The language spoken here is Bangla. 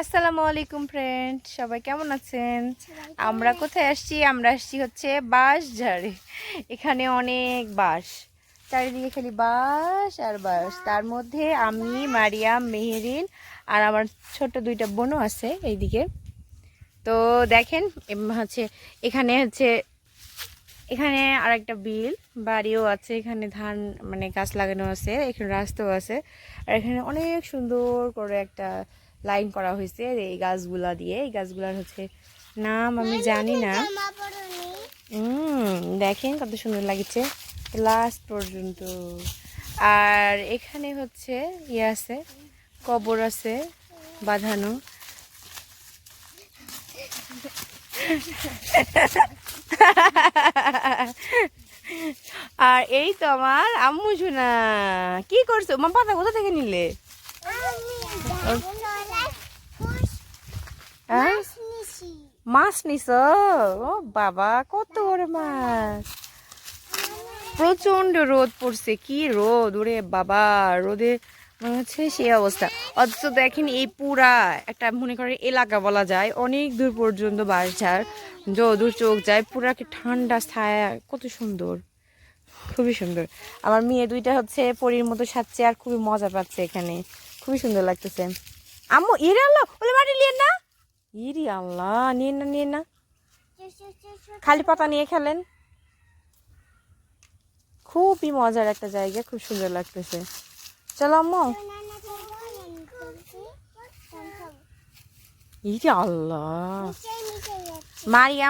আসসালামু আলাইকুম ফ্রেন্ড সবাই কেমন আছেন? আমরা কোথায় আসছি? আমরা আসছি হচ্ছে বাঁশ ঝাড়ে এখানে অনেক বাঁশ। চারিদিকে খালি বাঁশ আর বাঁশ। তার মধ্যে আমি মারিয়াম মেহেরিন আর আমার ছোট দুইটা বোনও আছে এইদিকে। তো দেখেন হচ্ছে এখানে হচ্ছে এখানে আর একটা বিল বাড়িও আছে এখানে ধান মানে গাছ লাগানো আছে এখানে রাস্তাও আছে। আর এখানে অনেক সুন্দর করে একটা লাইন করা হয়েছে এই গাছগুলা দিয়ে। এই গাছগুলার হচ্ছে নাম আমি জানি না। দেখেন কত সুন্দর লাগছে। লাস্ট পর্যন্ত। আর এখানে হচ্ছে ইয়ে আছে কবর আছে বাঁধানো। আর এই তো আমার আম্মু শোনা কি করছ? মা পাতা কোথা থেকে নিলে? মাছ নিছ? ও বাবা, কত বড় মাছ। প্রচণ্ড রোদ পড়ছে, কি রোদ? ওরে বাবা, রোদে মনে হচ্ছে সেই অবস্থা। অথচ দেখেন এই পুরা একটা মনে করেন এলাকা বলা যায়, অনেক দূর পর্যন্ত বাঁশঝাড় দূর চোখ যায় পুরা কি ঠান্ডা ছায়া, কত সুন্দর, খুবই সুন্দর। আমার মেয়ে দুইটা হচ্ছে পরীর মতো সাজছে আর খুবই মজা পাচ্ছে এখানে, খুবই সুন্দর লাগতেছে। আম্মু আল্লাহ বলে নিয়ে না। ইরি আল্লাহ নিয়ে না নিয়ে না খালি পাতা নিয়ে খেলেন খুবই মজার একটা জায়গা খুব সুন্দর লাগতেছে চলো আম্মু ইরি আল্লাহ মারিয়াম